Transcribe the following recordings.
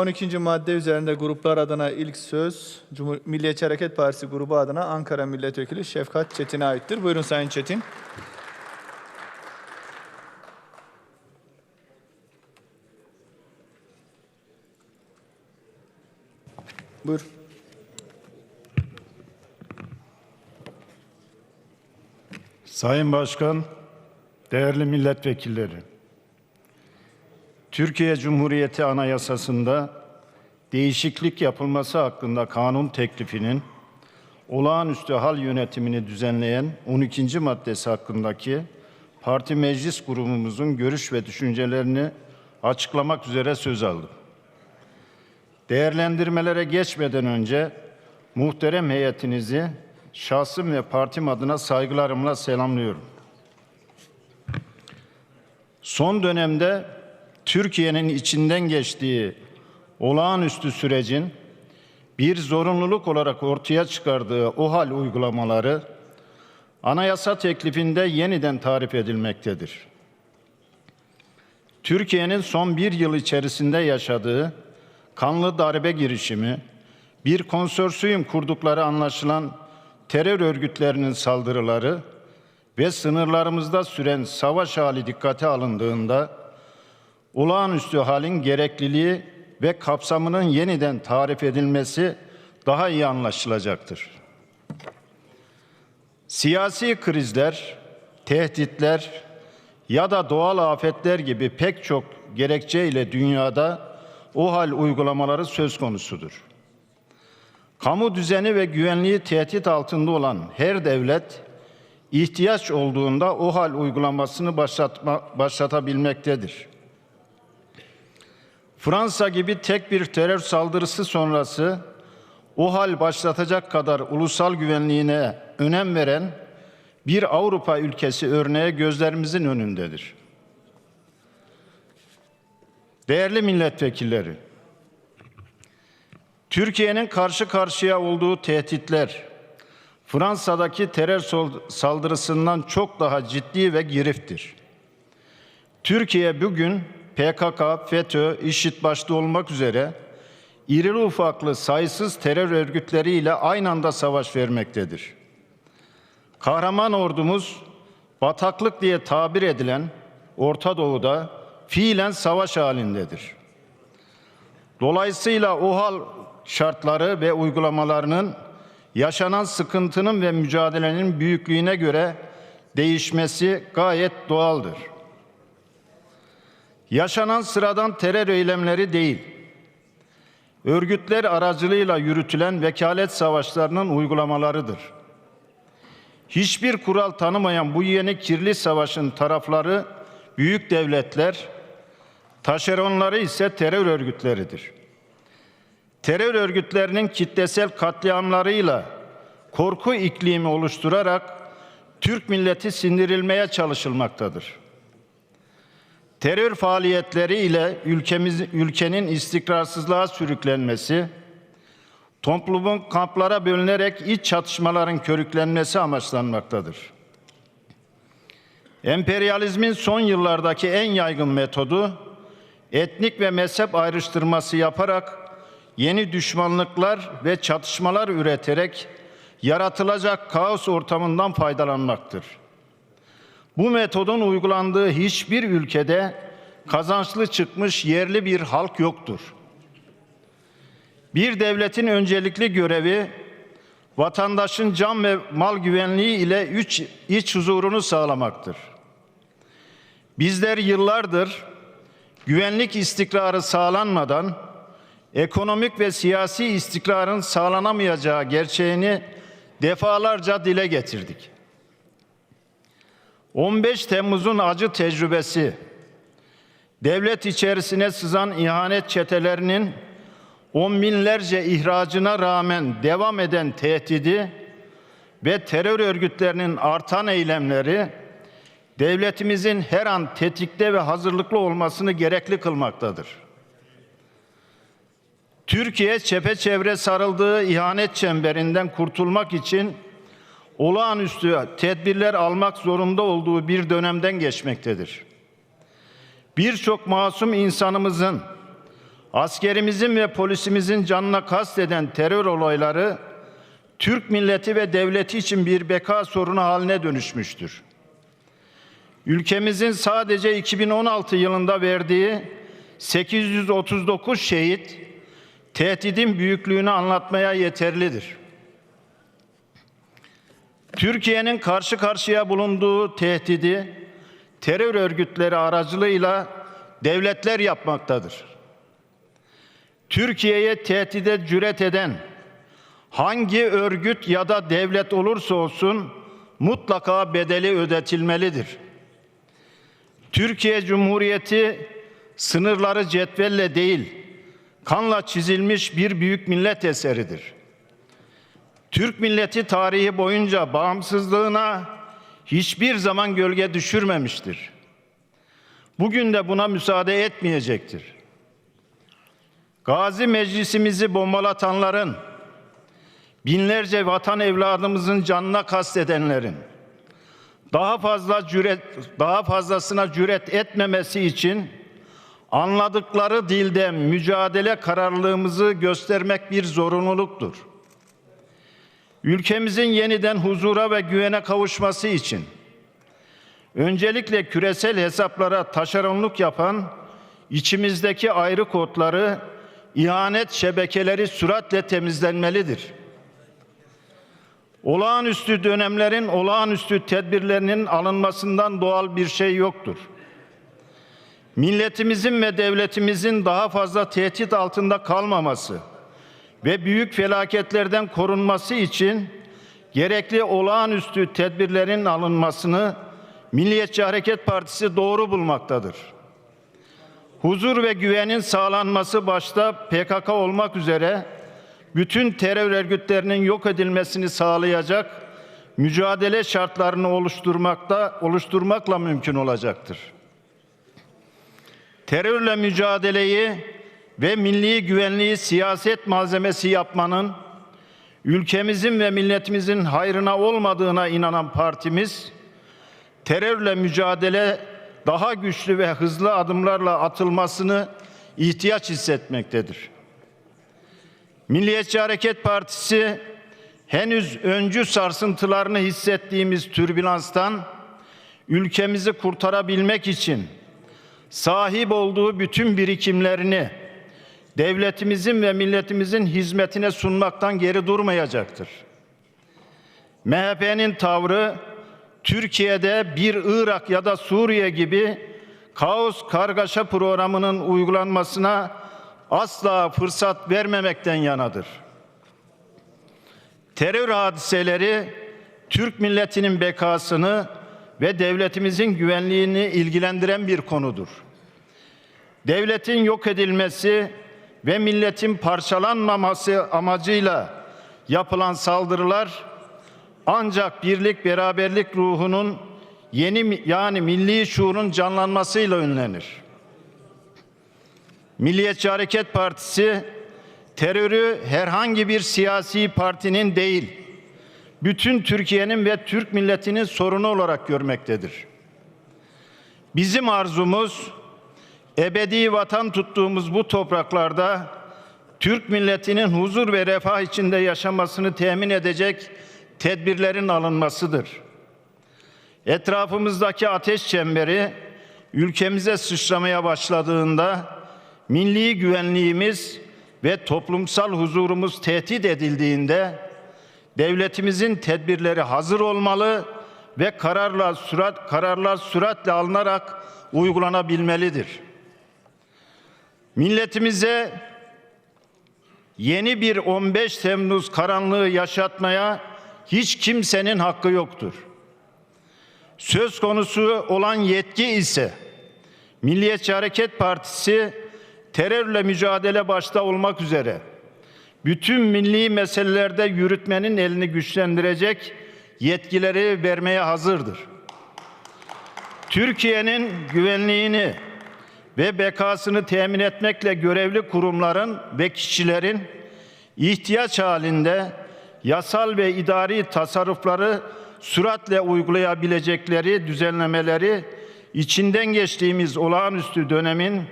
12. madde üzerinde gruplar adına ilk söz Cumhur Milliyetçi Hareket Partisi grubu adına Ankara Milletvekili Şefkat Çetin'e aittir. Buyurun Sayın Çetin. Buyur. Sayın Başkan, değerli milletvekilleri. Türkiye Cumhuriyeti Anayasası'nda değişiklik yapılması hakkında kanun teklifinin olağanüstü hal yönetimini düzenleyen 12. maddesi hakkındaki parti meclis grubumuzun görüş ve düşüncelerini açıklamak üzere söz aldım. Değerlendirmelere geçmeden önce muhterem heyetinizi şahsım ve partim adına saygılarımla selamlıyorum. Son dönemde Türkiye'nin içinden geçtiği olağanüstü sürecin bir zorunluluk olarak ortaya çıkardığı o hal uygulamaları anayasa teklifinde yeniden tarif edilmektedir. Türkiye'nin son bir yıl içerisinde yaşadığı kanlı darbe girişimi, bir konsorsiyum kurdukları anlaşılan terör örgütlerinin saldırıları ve sınırlarımızda süren savaş hali dikkate alındığında olağanüstü halin gerekliliği ve kapsamının yeniden tarif edilmesi daha iyi anlaşılacaktır. Siyasi krizler, tehditler ya da doğal afetler gibi pek çok gerekçe ile dünyada o hal uygulamaları söz konusudur. Kamu düzeni ve güvenliği tehdit altında olan her devlet ihtiyaç olduğunda o hal uygulamasını başlatma, başlatabilmektedir. Fransa gibi tek bir terör saldırısı sonrası o hal başlatacak kadar ulusal güvenliğine önem veren bir Avrupa ülkesi örneği gözlerimizin önündedir. Değerli milletvekilleri, Türkiye'nin karşı karşıya olduğu tehditler Fransa'daki terör saldırısından çok daha ciddi ve giriftir. Türkiye bugün PKK, FETÖ, IŞİD başta olmak üzere irili ufaklı sayısız terör örgütleriyle aynı anda savaş vermektedir. Kahraman ordumuz bataklık diye tabir edilen Orta Doğu'da fiilen savaş halindedir. Dolayısıyla o şartları ve uygulamalarının yaşanan sıkıntının ve mücadelenin büyüklüğüne göre değişmesi gayet doğaldır. Yaşanan sıradan terör eylemleri değil, örgütler aracılığıyla yürütülen vekalet savaşlarının uygulamalarıdır. Hiçbir kural tanımayan bu yeni kirli savaşın tarafları büyük devletler, taşeronları ise terör örgütleridir. Terör örgütlerinin kitlesel katliamlarıyla korku iklimi oluşturarak Türk milleti sindirilmeye çalışılmaktadır. Terör faaliyetleri ile ülkemiz, ülkenin istikrarsızlığa sürüklenmesi, toplumun kamplara bölünerek iç çatışmaların körüklenmesi amaçlanmaktadır. Emperyalizmin son yıllardaki en yaygın metodu etnik ve mezhep ayrıştırması yaparak yeni düşmanlıklar ve çatışmalar üreterek yaratılacak kaos ortamından faydalanmaktır. Bu metodun uygulandığı hiçbir ülkede kazançlı çıkmış yerli bir halk yoktur. Bir devletin öncelikli görevi vatandaşın can ve mal güvenliği ile üç iç huzurunu sağlamaktır. Bizler yıllardır güvenlik istikrarı sağlanmadan ekonomik ve siyasi istikrarın sağlanamayacağı gerçeğini defalarca dile getirdik. 15 Temmuz'un acı tecrübesi, devlet içerisine sızan ihanet çetelerinin on binlerce ihracına rağmen devam eden tehdidi ve terör örgütlerinin artan eylemleri devletimizin her an tetikte ve hazırlıklı olmasını gerekli kılmaktadır. Türkiye çepeçevre sarıldığı ihanet çemberinden kurtulmak için olağanüstü tedbirler almak zorunda olduğu bir dönemden geçmektedir. Birçok masum insanımızın askerimizin ve polisimizin canına kasteden terör olayları Türk milleti ve devleti için bir beka sorunu haline dönüşmüştür. Ülkemizin sadece 2016 yılında verdiği 839 şehit tehdidin büyüklüğünü anlatmaya yeterlidir. Türkiye'nin karşı karşıya bulunduğu tehdidi terör örgütleri aracılığıyla devletler yapmaktadır. Türkiye'ye tehdide cüret eden hangi örgüt ya da devlet olursa olsun mutlaka bedeli ödetilmelidir. Türkiye Cumhuriyeti sınırları cetvelle değil, kanla çizilmiş bir büyük millet eseridir. Türk milleti tarihi boyunca bağımsızlığına hiçbir zaman gölge düşürmemiştir. Bugün de buna müsaade etmeyecektir. Gazi meclisimizi bombalatanların, binlerce vatan evladımızın canına kastedenlerin daha fazla cüret daha fazlasına cüret etmemesi için anladıkları dilde mücadele kararlılığımızı göstermek bir zorunluluktur. Ülkemizin yeniden huzura ve güvene kavuşması için öncelikle küresel hesaplara taşeronluk yapan içimizdeki ayrı kodları, ihanet şebekeleri süratle temizlenmelidir. Olağanüstü dönemlerin olağanüstü tedbirlerinin alınmasından doğal bir şey yoktur. Milletimizin ve devletimizin daha fazla tehdit altında kalmaması ve büyük felaketlerden korunması için gerekli olağanüstü tedbirlerin alınmasını Milliyetçi Hareket Partisi doğru bulmaktadır. Huzur ve güvenin sağlanması başta PKK olmak üzere bütün terör örgütlerinin yok edilmesini sağlayacak mücadele şartlarını oluşturmakta oluşturmakla mümkün olacaktır. Terörle mücadeleyi ve milli güvenliği siyaset malzemesi yapmanın ülkemizin ve milletimizin hayrına olmadığına inanan partimiz terörle mücadele daha güçlü ve hızlı adımlarla atılmasını ihtiyaç hissetmektedir. Milliyetçi Hareket Partisi henüz öncü sarsıntılarını hissettiğimiz türbülanstan ülkemizi kurtarabilmek için sahip olduğu bütün birikimlerini devletimizin ve milletimizin hizmetine sunmaktan geri durmayacaktır. MHP'nin tavrı Türkiye'de bir Irak ya da Suriye gibi kaos kargaşa programının uygulanmasına asla fırsat vermemekten yanadır. Terör hadiseleri Türk milletinin bekasını ve devletimizin güvenliğini ilgilendiren bir konudur. Devletin yok edilmesi ve milletin parçalanmaması amacıyla yapılan saldırılar ancak birlik beraberlik ruhunun yeni yani milli şuurun canlanmasıyla önlenir. Milliyetçi Hareket Partisi terörü herhangi bir siyasi partinin değil, bütün Türkiye'nin ve Türk milletinin sorunu olarak görmektedir. Bizim arzumuz ebedi vatan tuttuğumuz bu topraklarda Türk milletinin huzur ve refah içinde yaşamasını temin edecek tedbirlerin alınmasıdır. Etrafımızdaki ateş çemberi ülkemize sıçramaya başladığında milli güvenliğimiz ve toplumsal huzurumuz tehdit edildiğinde devletimizin tedbirleri hazır olmalı ve kararlar sürat kararlar süratle alınarak uygulanabilmelidir. Milletimize yeni bir 15 Temmuz karanlığı yaşatmaya hiç kimsenin hakkı yoktur. Söz konusu olan yetki ise Milliyetçi Hareket Partisi terörle mücadele başta olmak üzere bütün milli meselelerde yürütmenin elini güçlendirecek yetkileri vermeye hazırdır. Türkiye'nin güvenliğini ve bekasını temin etmekle görevli kurumların ve kişilerin ihtiyaç halinde yasal ve idari tasarrufları süratle uygulayabilecekleri düzenlemeleri içinden geçtiğimiz olağanüstü dönemin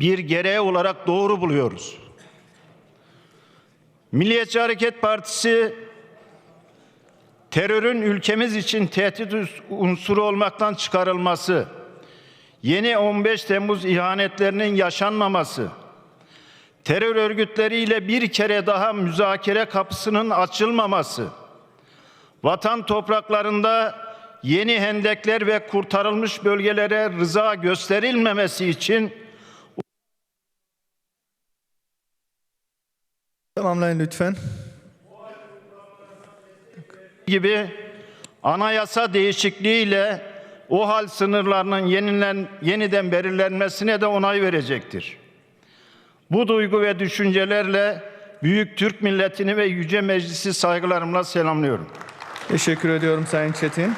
bir gereği olarak doğru buluyoruz. Milliyetçi Hareket Partisi terörün ülkemiz için tehdit unsuru olmaktan çıkarılması, yeni 15 Temmuz ihanetlerinin yaşanmaması, terör örgütleriyle bir kere daha müzakere kapısının açılmaması, vatan topraklarında yeni hendekler ve kurtarılmış bölgelere rıza gösterilmemesi için Tamamlayın lütfen. gibi anayasa değişikliğiyle o hal sınırlarının yenilen, yeniden belirlenmesine de onay verecektir. Bu duygu ve düşüncelerle büyük Türk milletini ve yüce meclisi saygılarımla selamlıyorum. Teşekkür ediyorum Sayın Çetin.